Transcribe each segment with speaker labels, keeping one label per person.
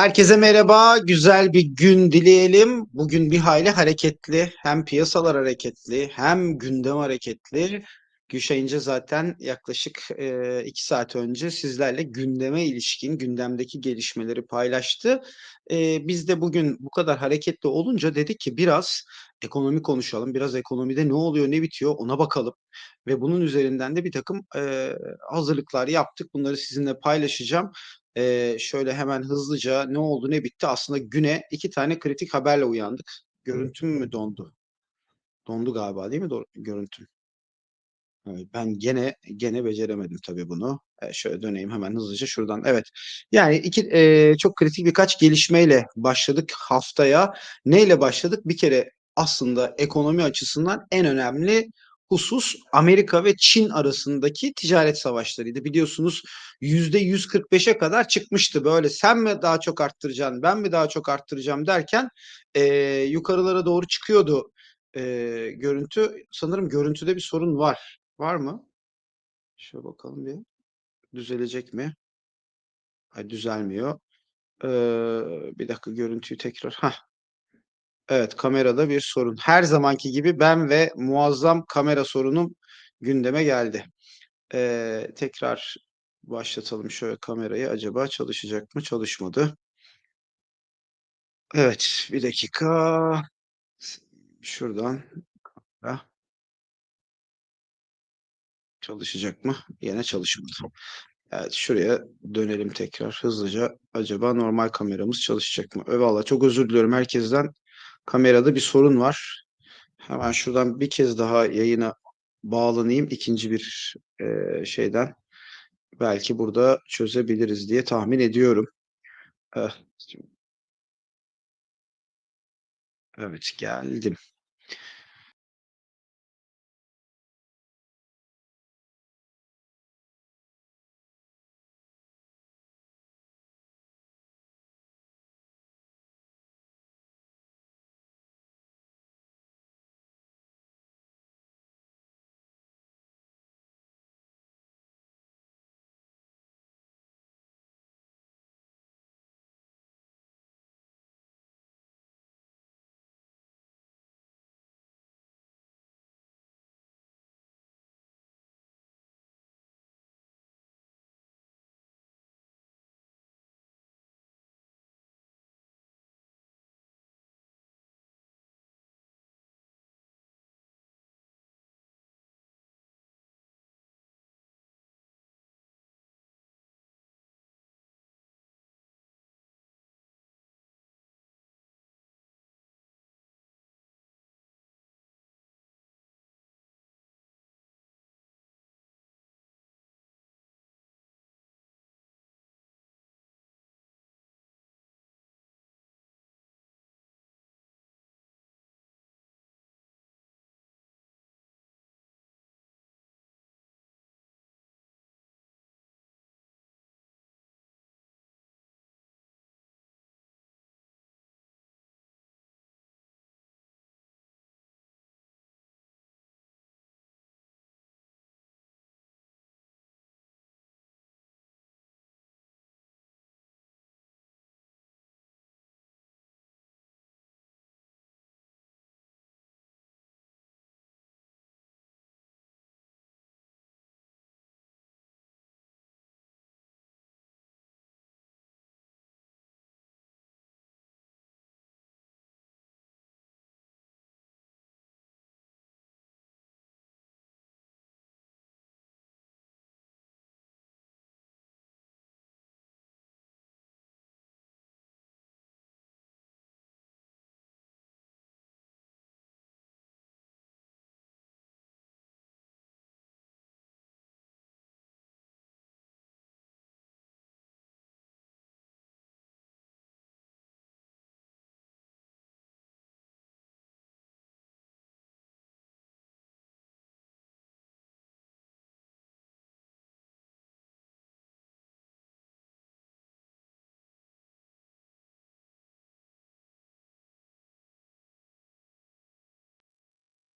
Speaker 1: Herkese merhaba, güzel bir gün dileyelim. Bugün bir hayli hareketli, hem piyasalar hareketli, hem gündem hareketli. Gülşah İnce zaten yaklaşık e, iki saat önce sizlerle gündeme ilişkin, gündemdeki gelişmeleri paylaştı. E, biz de bugün bu kadar hareketli olunca dedik ki biraz ekonomi konuşalım, biraz ekonomide ne oluyor, ne bitiyor ona bakalım. Ve bunun üzerinden de bir takım e, hazırlıklar yaptık. Bunları sizinle paylaşacağım. Ee, şöyle hemen hızlıca ne oldu ne bitti aslında güne iki tane kritik haberle uyandık. Görüntüm mü dondu? Dondu galiba değil mi do- görüntüm? Evet, ben gene gene beceremedim tabii bunu. Ee, şöyle döneyim hemen hızlıca şuradan. Evet. Yani iki e, çok kritik birkaç gelişmeyle başladık haftaya. Neyle başladık? Bir kere aslında ekonomi açısından en önemli husus Amerika ve Çin arasındaki ticaret savaşlarıydı. Biliyorsunuz yüzde 145'e kadar çıkmıştı böyle. Sen mi daha çok arttıracaksın, ben mi daha çok arttıracağım derken e, yukarılara doğru çıkıyordu e, görüntü. Sanırım görüntüde bir sorun var. Var mı? Şöyle bakalım bir. Düzelecek mi? Ay düzelmiyor. Ee, bir dakika görüntüyü tekrar. Hah. Evet kamerada bir sorun. Her zamanki gibi ben ve muazzam kamera sorunum gündeme geldi. Ee, tekrar başlatalım şöyle kamerayı. Acaba çalışacak mı? Çalışmadı. Evet bir dakika. Şuradan. Çalışacak mı? Yine çalışmadı. Evet şuraya dönelim tekrar hızlıca. Acaba normal kameramız çalışacak mı? Eyvallah çok özür diliyorum herkesten. Kamerada bir sorun var. Hemen şuradan bir kez daha yayına bağlanayım. ikinci bir e, şeyden. Belki burada çözebiliriz diye tahmin ediyorum. Eh, Evet geldim.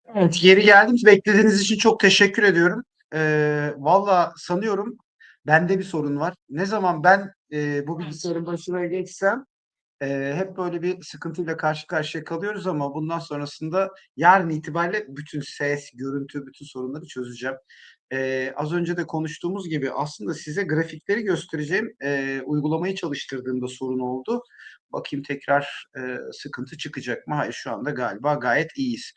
Speaker 1: Evet, geri geldim. Beklediğiniz için çok teşekkür ediyorum. Ee, valla sanıyorum Bende bir sorun var. Ne zaman ben, eee, bu bilgisayarın başına geçsem, eee, hep böyle bir sıkıntıyla karşı karşıya kalıyoruz ama bundan sonrasında yarın itibariyle bütün ses, görüntü, bütün sorunları çözeceğim. Eee, az önce de konuştuğumuz gibi aslında size grafikleri göstereceğim, eee, uygulamayı çalıştırdığımda sorun oldu. Bakayım tekrar, eee, sıkıntı çıkacak mı? Hayır, şu anda galiba gayet iyiyiz.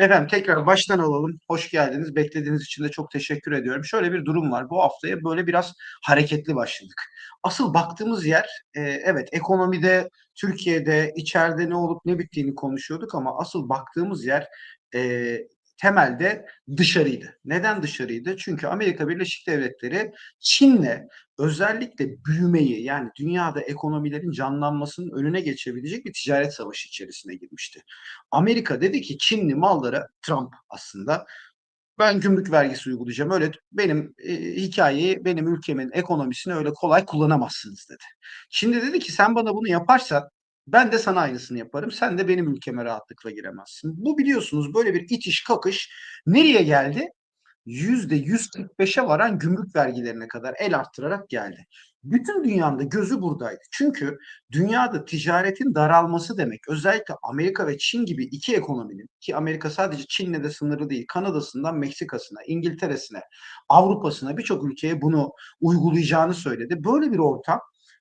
Speaker 1: Efendim tekrar baştan alalım. Hoş geldiniz. Beklediğiniz için de çok teşekkür ediyorum. Şöyle bir durum var. Bu haftaya böyle biraz hareketli başladık. Asıl baktığımız yer, eee, evet ekonomide, Türkiye'de, içeride ne olup ne bittiğini konuşuyorduk ama asıl baktığımız yer, eee, temelde dışarıydı. Neden dışarıydı? Çünkü Amerika Birleşik Devletleri Çin'le özellikle büyümeyi yani dünyada ekonomilerin canlanmasının önüne geçebilecek bir ticaret savaşı içerisine girmişti. Amerika dedi ki Çinli mallara Trump aslında ben gümrük vergisi uygulayacağım. Öyle benim e, hikayeyi, benim ülkemin ekonomisini öyle kolay kullanamazsınız dedi. Şimdi dedi ki sen bana bunu yaparsan ben de sana aynısını yaparım. Sen de benim ülkeme rahatlıkla giremezsin. Bu biliyorsunuz böyle bir itiş kakış nereye geldi? %145'e varan gümrük vergilerine kadar el arttırarak geldi. Bütün dünyanın gözü buradaydı. Çünkü dünyada ticaretin daralması demek özellikle Amerika ve Çin gibi iki ekonominin ki Amerika sadece Çin'le de sınırlı değil. Kanada'sından Meksika'sına, İngiltere'sine, Avrupa'sına birçok ülkeye bunu uygulayacağını söyledi. Böyle bir ortam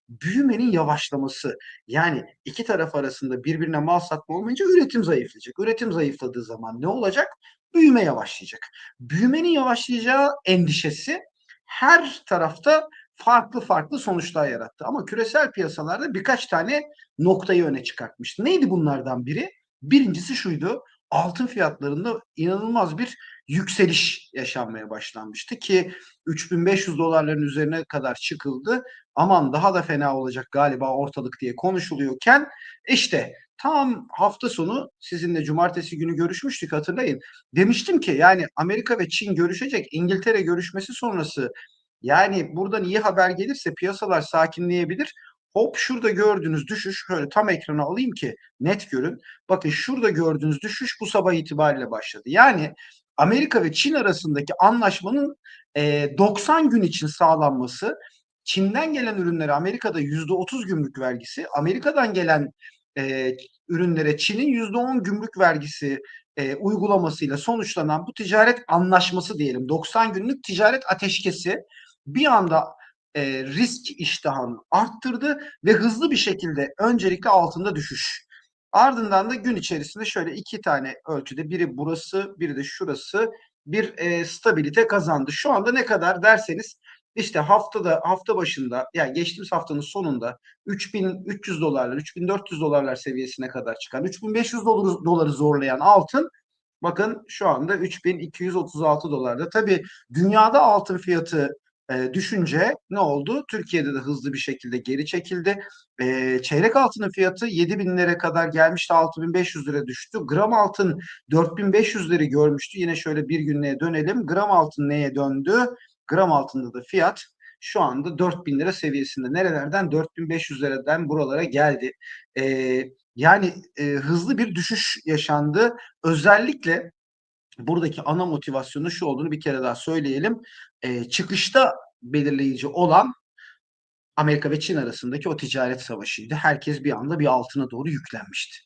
Speaker 1: büyümenin yavaşlaması yani iki taraf arasında birbirine mal satma olmayınca üretim zayıflayacak. Üretim zayıfladığı zaman ne olacak? Büyüme yavaşlayacak. Büyümenin yavaşlayacağı endişesi her tarafta farklı farklı sonuçlar yarattı. Ama küresel piyasalarda birkaç tane noktayı öne çıkartmıştı. Neydi bunlardan biri? Birincisi şuydu. Altın fiyatlarında inanılmaz bir yükseliş yaşanmaya başlanmıştı ki 3500 dolarların üzerine kadar çıkıldı. Aman daha da fena olacak galiba ortalık diye konuşuluyorken işte tam hafta sonu sizinle cumartesi günü görüşmüştük hatırlayın. Demiştim ki yani Amerika ve Çin görüşecek. İngiltere görüşmesi sonrası yani buradan iyi haber gelirse piyasalar sakinleyebilir. Hop şurada gördüğünüz düşüş şöyle tam ekrana alayım ki net görün. Bakın şurada gördüğünüz düşüş bu sabah itibariyle başladı. Yani Amerika ve Çin arasındaki anlaşmanın e, 90 gün için sağlanması Çin'den gelen ürünlere Amerika'da %30 gümrük vergisi, Amerika'dan gelen e, ürünlere Çin'in %10 gümrük vergisi e, uygulamasıyla sonuçlanan bu ticaret anlaşması diyelim 90 günlük ticaret ateşkesi bir anda e, risk iştahını arttırdı ve hızlı bir şekilde öncelikle altında düşüş. Ardından da gün içerisinde şöyle iki tane ölçüde biri burası biri de şurası bir e, stabilite kazandı. Şu anda ne kadar derseniz işte haftada hafta başında yani geçtiğimiz haftanın sonunda 3300 dolarlar 3400 dolarlar seviyesine kadar çıkan 3500 doları, doları zorlayan altın bakın şu anda 3236 dolarda. Tabii dünyada altın fiyatı düşünce ne oldu? Türkiye'de de hızlı bir şekilde geri çekildi. Çeyrek altının fiyatı 7 binlere kadar gelmişti 6500 lira düştü. Gram altın 4500 lira görmüştü. Yine şöyle bir günlüğe dönelim. Gram altın neye döndü? Gram altında da fiyat şu anda 4000 lira seviyesinde. Nerelerden? 4500 liradan buralara geldi. E, yani e, hızlı bir düşüş yaşandı. Özellikle buradaki ana motivasyonu şu olduğunu bir kere daha söyleyelim. E, çıkışta belirleyici olan Amerika ve Çin arasındaki o ticaret savaşıydı. Herkes bir anda bir altına doğru yüklenmişti.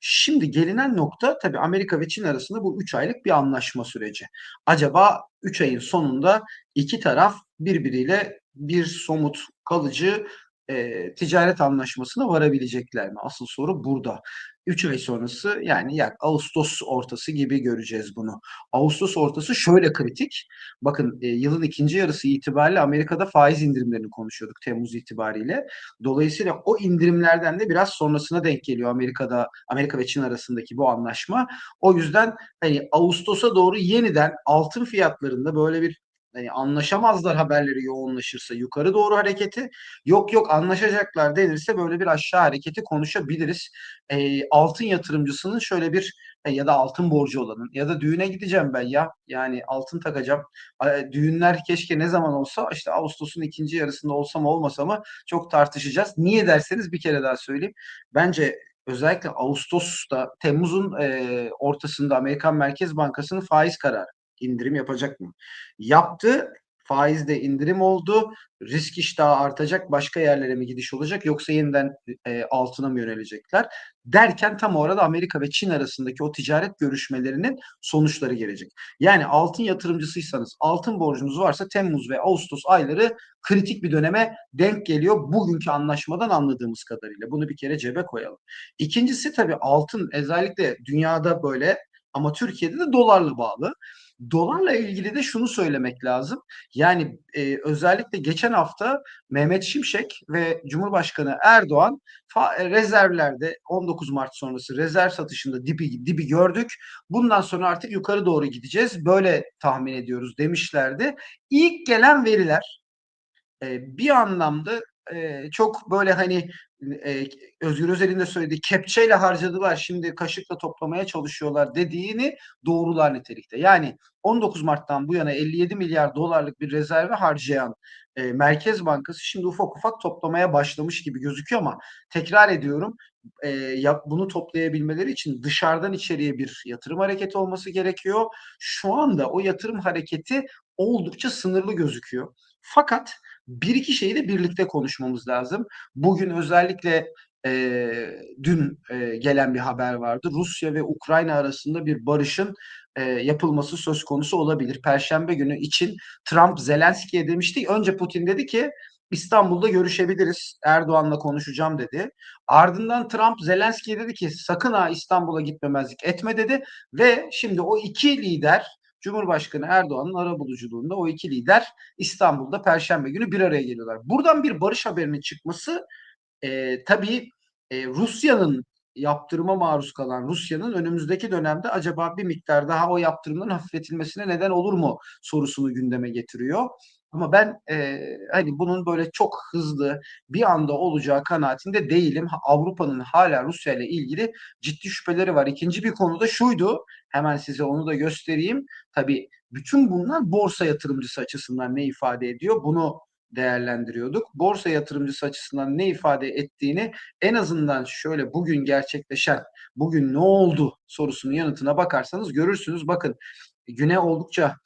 Speaker 1: Şimdi gelinen nokta tabii Amerika ve Çin arasında bu 3 aylık bir anlaşma süreci. Acaba 3 ayın sonunda iki taraf birbiriyle bir somut kalıcı e, ticaret anlaşmasına varabilecekler mi? Asıl soru burada. 3 ay sonrası yani yak Ağustos ortası gibi göreceğiz bunu. Ağustos ortası şöyle kritik. Bakın e, yılın ikinci yarısı itibariyle Amerika'da faiz indirimlerini konuşuyorduk Temmuz itibariyle. Dolayısıyla o indirimlerden de biraz sonrasına denk geliyor Amerika'da Amerika ve Çin arasındaki bu anlaşma. O yüzden hani Ağustos'a doğru yeniden altın fiyatlarında böyle bir hani anlaşamazlar haberleri yoğunlaşırsa yukarı doğru hareketi yok yok anlaşacaklar denirse böyle bir aşağı hareketi konuşabiliriz. E, altın yatırımcısının şöyle bir e, ya da altın borcu olanın ya da düğüne gideceğim ben ya yani altın takacağım. E, düğünler keşke ne zaman olsa işte Ağustos'un ikinci yarısında olsa mı olmasa mı çok tartışacağız. Niye derseniz bir kere daha söyleyeyim. Bence özellikle Ağustos'ta Temmuz'un e, ortasında Amerikan Merkez Bankası'nın faiz kararı indirim yapacak mı? Yaptı Faizde indirim oldu. Risk iştahı artacak. Başka yerlere mi gidiş olacak yoksa yeniden e, altına mı yönelecekler? Derken tam orada Amerika ve Çin arasındaki o ticaret görüşmelerinin sonuçları gelecek. Yani altın yatırımcısıysanız, altın borcunuz varsa Temmuz ve Ağustos ayları kritik bir döneme denk geliyor. Bugünkü anlaşmadan anladığımız kadarıyla. Bunu bir kere cebe koyalım. İkincisi tabii altın özellikle dünyada böyle ama Türkiye'de de dolarla bağlı. Dolarla ilgili de şunu söylemek lazım. Yani e, özellikle geçen hafta Mehmet Şimşek ve Cumhurbaşkanı Erdoğan rezervlerde 19 Mart sonrası rezerv satışında dibi, dibi gördük. Bundan sonra artık yukarı doğru gideceğiz. Böyle tahmin ediyoruz demişlerdi. İlk gelen veriler e, bir anlamda e, çok böyle hani e, Özgür Özel'in de söylediği kepçeyle harcadılar şimdi kaşıkla toplamaya çalışıyorlar dediğini doğrular nitelikte. Yani 19 Mart'tan bu yana 57 milyar dolarlık bir rezerve harcayan e, Merkez Bankası şimdi ufak ufak toplamaya başlamış gibi gözüküyor ama tekrar ediyorum e, yap, bunu toplayabilmeleri için dışarıdan içeriye bir yatırım hareketi olması gerekiyor. Şu anda o yatırım hareketi oldukça sınırlı gözüküyor. Fakat bir iki şeyi de birlikte konuşmamız lazım. Bugün özellikle e, dün e, gelen bir haber vardı. Rusya ve Ukrayna arasında bir barışın e, yapılması söz konusu olabilir. Perşembe günü için Trump Zelenski'ye demişti. Önce Putin dedi ki İstanbul'da görüşebiliriz. Erdoğan'la konuşacağım dedi. Ardından Trump Zelenski'ye dedi ki sakın ha İstanbul'a gitmemezlik etme dedi ve şimdi o iki lider Cumhurbaşkanı Erdoğan'ın arabuluculuğunda o iki lider İstanbul'da Perşembe günü bir araya geliyorlar. Buradan bir barış haberinin çıkması e, tabii e, Rusya'nın yaptırıma maruz kalan Rusya'nın önümüzdeki dönemde acaba bir miktar daha o yaptırımların hafifletilmesine neden olur mu sorusunu gündeme getiriyor. Ama ben e, hani bunun böyle çok hızlı bir anda olacağı kanaatinde değilim. Avrupa'nın hala Rusya ile ilgili ciddi şüpheleri var. İkinci bir konu da şuydu. Hemen size onu da göstereyim. Tabii bütün bunlar borsa yatırımcısı açısından ne ifade ediyor? Bunu değerlendiriyorduk. Borsa yatırımcısı açısından ne ifade ettiğini en azından şöyle bugün gerçekleşen, bugün ne oldu sorusunun yanıtına bakarsanız görürsünüz. Bakın güne oldukça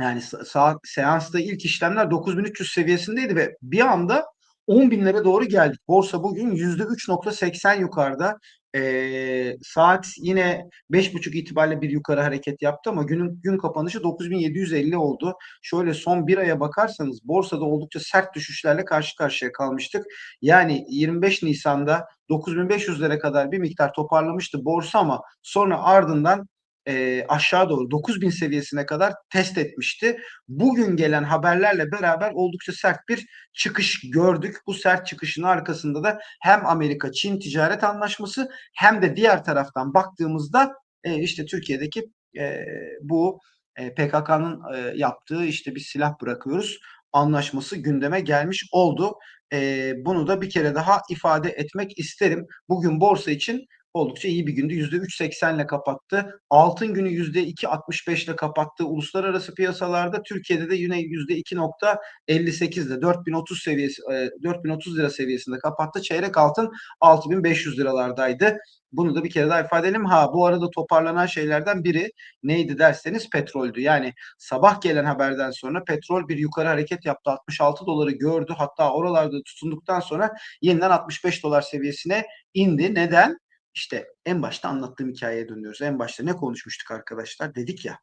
Speaker 1: yani saat seansta ilk işlemler 9300 seviyesindeydi ve bir anda 10 binlere doğru geldik. Borsa bugün %3.80 yukarıda. Ee, saat yine 5.30 itibariyle bir yukarı hareket yaptı ama günün gün kapanışı 9750 oldu. Şöyle son bir aya bakarsanız borsada oldukça sert düşüşlerle karşı karşıya kalmıştık. Yani 25 Nisan'da 9500'lere kadar bir miktar toparlamıştı borsa ama sonra ardından e, aşağı doğru 9000 seviyesine kadar test etmişti. Bugün gelen haberlerle beraber oldukça sert bir çıkış gördük. Bu sert çıkışın arkasında da hem Amerika-Çin ticaret anlaşması hem de diğer taraftan baktığımızda e, işte Türkiye'deki e, bu e, PKK'nın e, yaptığı işte bir silah bırakıyoruz anlaşması gündeme gelmiş oldu. E, bunu da bir kere daha ifade etmek isterim. Bugün borsa için oldukça iyi bir gündü. %3.80 ile kapattı. Altın günü %2.65 ile kapattı. Uluslararası piyasalarda Türkiye'de de yine %2.58 ile 4030 seviyesi 4030 lira seviyesinde kapattı. Çeyrek altın 6500 liralardaydı. Bunu da bir kere daha ifade edelim. Ha bu arada toparlanan şeylerden biri neydi derseniz petroldü. Yani sabah gelen haberden sonra petrol bir yukarı hareket yaptı. 66 doları gördü. Hatta oralarda tutunduktan sonra yeniden 65 dolar seviyesine indi. Neden? İşte en başta anlattığım hikayeye dönüyoruz. En başta ne konuşmuştuk arkadaşlar? Dedik ya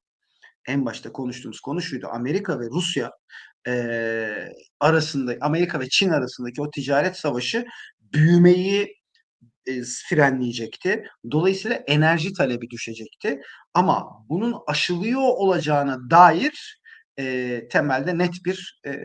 Speaker 1: en başta konuştuğumuz konu şuydu. Amerika ve Rusya e, arasında, Amerika ve Çin arasındaki o ticaret savaşı büyümeyi e, frenleyecekti. Dolayısıyla enerji talebi düşecekti. Ama bunun aşılıyor olacağına dair e, temelde net bir e,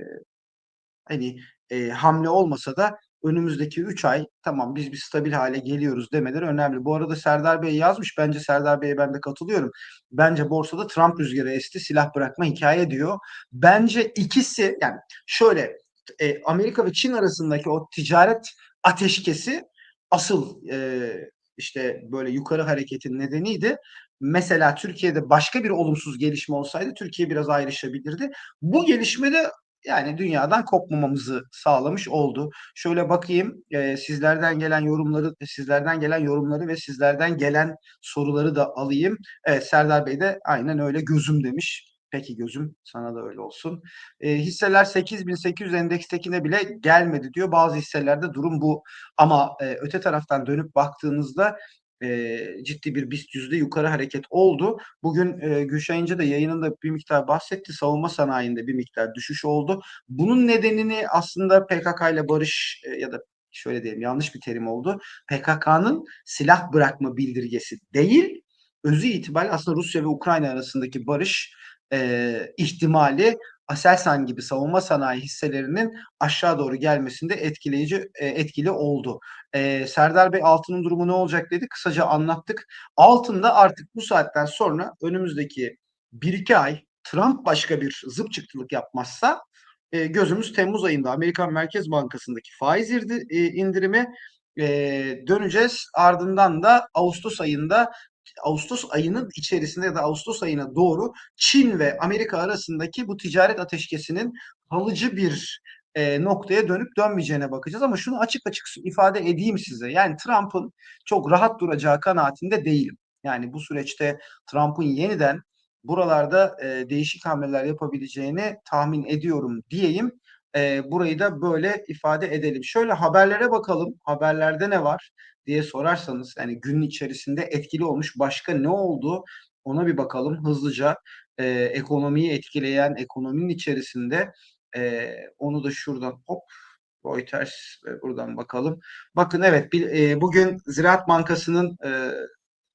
Speaker 1: hani e, hamle olmasa da önümüzdeki 3 ay tamam biz bir stabil hale geliyoruz demeleri önemli. Bu arada Serdar Bey yazmış. Bence Serdar Bey'e ben de katılıyorum. Bence borsada Trump rüzgarı esti silah bırakma hikaye diyor. Bence ikisi yani şöyle e, Amerika ve Çin arasındaki o ticaret ateşkesi asıl e, işte böyle yukarı hareketin nedeniydi. Mesela Türkiye'de başka bir olumsuz gelişme olsaydı Türkiye biraz ayrışabilirdi. Bu gelişmede yani dünyadan kopmamamızı sağlamış oldu. Şöyle bakayım e, sizlerden gelen yorumları, sizlerden gelen yorumları ve sizlerden gelen soruları da alayım. Evet Serdar Bey de aynen öyle gözüm demiş. Peki gözüm sana da öyle olsun. E, hisseler 8800 endekstekine bile gelmedi diyor. Bazı hisselerde durum bu. Ama e, öte taraftan dönüp baktığınızda e, ciddi bir BIST yüzde yukarı hareket oldu. Bugün e, Gülşah İnce de yayınında bir miktar bahsetti. Savunma sanayinde bir miktar düşüş oldu. Bunun nedenini aslında PKK ile barış e, ya da şöyle diyelim yanlış bir terim oldu. PKK'nın silah bırakma bildirgesi değil, özü itibariyle aslında Rusya ve Ukrayna arasındaki barış e, ihtimali Aselsan gibi savunma sanayi hisselerinin aşağı doğru gelmesinde etkileyici e, etkili oldu. E, Serdar Bey altının durumu ne olacak dedi. Kısaca anlattık. Altında artık bu saatten sonra önümüzdeki 1-2 ay Trump başka bir zıp çıktılık yapmazsa e, gözümüz Temmuz ayında Amerikan Merkez Bankası'ndaki faiz e, indirimi e, döneceğiz. Ardından da Ağustos ayında Ağustos ayının içerisinde ya da Ağustos ayına doğru Çin ve Amerika arasındaki bu ticaret ateşkesinin kalıcı bir e, noktaya dönüp dönmeyeceğine bakacağız. Ama şunu açık açık ifade edeyim size. Yani Trump'ın çok rahat duracağı kanaatinde değilim. Yani bu süreçte Trump'ın yeniden buralarda e, değişik hamleler yapabileceğini tahmin ediyorum diyeyim. E, burayı da böyle ifade edelim. Şöyle haberlere bakalım. Haberlerde ne var diye sorarsanız yani günün içerisinde etkili olmuş başka ne oldu ona bir bakalım hızlıca. E, ekonomiyi etkileyen ekonominin içerisinde e, onu da şuradan hop Reuters e, buradan bakalım. Bakın evet bugün Ziraat Bankası'nın e,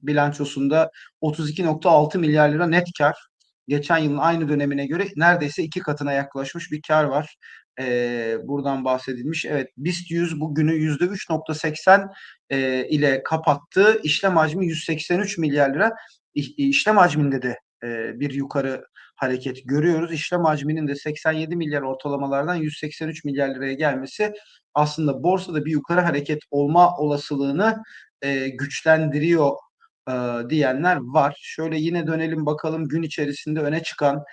Speaker 1: bilançosunda 32.6 milyar lira net kar. Geçen yılın aynı dönemine göre neredeyse iki katına yaklaşmış bir kar var. Ee, buradan bahsedilmiş. Evet BIST 100 bugünü %3.80 e, ile kapattı. İşlem hacmi 183 milyar lira. İşlem hacminde de e, bir yukarı hareket görüyoruz. İşlem hacminin de 87 milyar ortalamalardan 183 milyar liraya gelmesi aslında borsada bir yukarı hareket olma olasılığını e, güçlendiriyor e, diyenler var. Şöyle yine dönelim bakalım gün içerisinde öne çıkan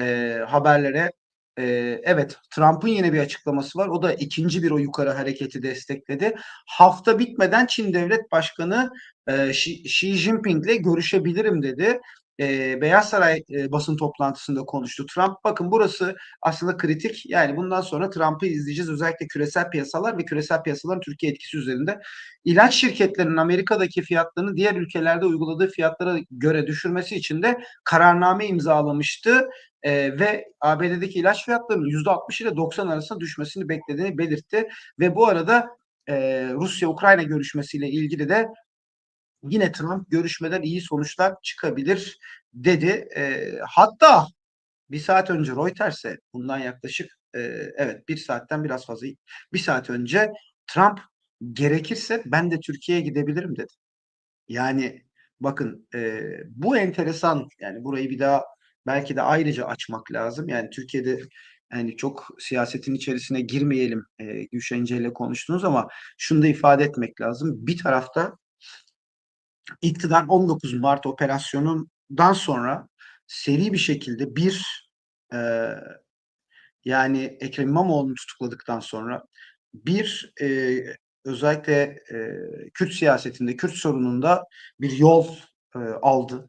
Speaker 1: e, haberlere. E, evet Trump'ın yine bir açıklaması var. O da ikinci bir o yukarı hareketi destekledi. Hafta bitmeden Çin Devlet Başkanı e, Xi, Xi Jinping'le görüşebilirim dedi e, Beyaz Saray e, basın toplantısında konuştu. Trump bakın burası aslında kritik. Yani bundan sonra Trump'ı izleyeceğiz. Özellikle küresel piyasalar ve küresel piyasaların Türkiye etkisi üzerinde. İlaç şirketlerinin Amerika'daki fiyatlarını diğer ülkelerde uyguladığı fiyatlara göre düşürmesi için de kararname imzalamıştı. E, ve ABD'deki ilaç fiyatlarının %60 ile 90 arasında düşmesini beklediğini belirtti. Ve bu arada e, Rusya-Ukrayna görüşmesiyle ilgili de yine Trump görüşmeden iyi sonuçlar çıkabilir dedi. E, hatta bir saat önce Reuters'e bundan yaklaşık e, evet bir saatten biraz fazla bir saat önce Trump gerekirse ben de Türkiye'ye gidebilirim dedi. Yani bakın e, bu enteresan yani burayı bir daha belki de ayrıca açmak lazım. Yani Türkiye'de yani çok siyasetin içerisine girmeyelim e, Gülşen ile konuştunuz ama şunu da ifade etmek lazım. Bir tarafta iktidar 19 Mart operasyonundan sonra seri bir şekilde bir e, yani Ekrem İmamoğlu'nu tutukladıktan sonra bir e, özellikle e, Kürt siyasetinde, Kürt sorununda bir yol e, aldı.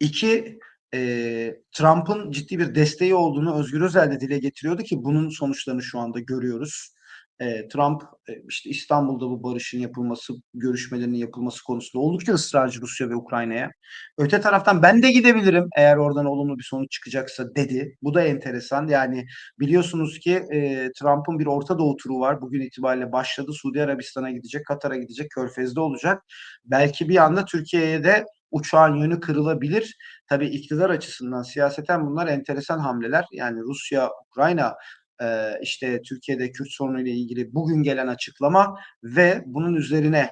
Speaker 1: İki, e, Trump'ın ciddi bir desteği olduğunu Özgür Özel de dile getiriyordu ki bunun sonuçlarını şu anda görüyoruz e, Trump e, işte İstanbul'da bu barışın yapılması, görüşmelerinin yapılması konusunda oldukça ısrarcı Rusya ve Ukrayna'ya. Öte taraftan ben de gidebilirim eğer oradan olumlu bir sonuç çıkacaksa dedi. Bu da enteresan. Yani biliyorsunuz ki e, Trump'ın bir Orta Doğu turu var. Bugün itibariyle başladı. Suudi Arabistan'a gidecek, Katar'a gidecek, Körfez'de olacak. Belki bir anda Türkiye'ye de uçağın yönü kırılabilir. Tabii iktidar açısından siyaseten bunlar enteresan hamleler. Yani Rusya, Ukrayna e, işte Türkiye'de Kürt sorunu ile ilgili bugün gelen açıklama ve bunun üzerine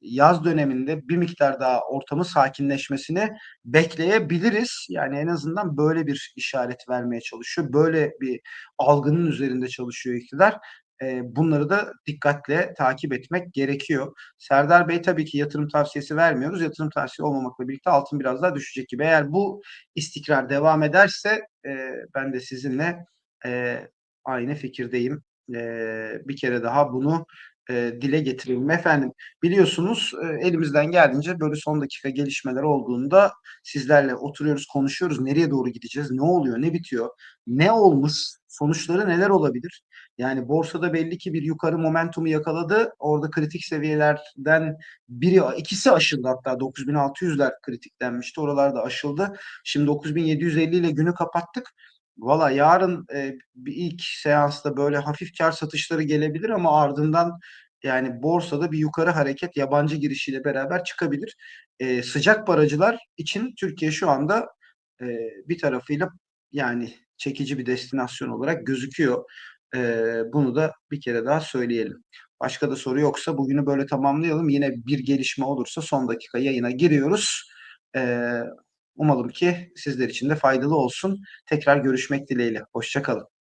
Speaker 1: yaz döneminde bir miktar daha ortamı sakinleşmesini bekleyebiliriz. Yani en azından böyle bir işaret vermeye çalışıyor. Böyle bir algının üzerinde çalışıyor iktidar. Bunları da dikkatle takip etmek gerekiyor. Serdar Bey tabii ki yatırım tavsiyesi vermiyoruz. Yatırım tavsiyesi olmamakla birlikte altın biraz daha düşecek gibi. Eğer bu istikrar devam ederse ben de sizinle e, aynı fikirdeyim. E, bir kere daha bunu e, dile getirelim. Efendim biliyorsunuz e, elimizden geldiğince böyle son dakika gelişmeler olduğunda sizlerle oturuyoruz, konuşuyoruz. Nereye doğru gideceğiz? Ne oluyor? Ne bitiyor? Ne olmuş? Sonuçları neler olabilir? Yani borsada belli ki bir yukarı momentumu yakaladı. Orada kritik seviyelerden biri, ikisi aşıldı hatta 9600'ler kritik denmişti. Oralarda aşıldı. Şimdi 9750 ile günü kapattık. Valla yarın e, bir ilk seansta böyle hafif kar satışları gelebilir ama ardından yani borsada bir yukarı hareket yabancı girişiyle beraber çıkabilir. E, sıcak paracılar için Türkiye şu anda e, bir tarafıyla yani çekici bir destinasyon olarak gözüküyor. E, bunu da bir kere daha söyleyelim. Başka da soru yoksa bugünü böyle tamamlayalım. Yine bir gelişme olursa son dakika yayına giriyoruz. E, umalım ki sizler için de faydalı olsun. Tekrar görüşmek dileğiyle. Hoşçakalın.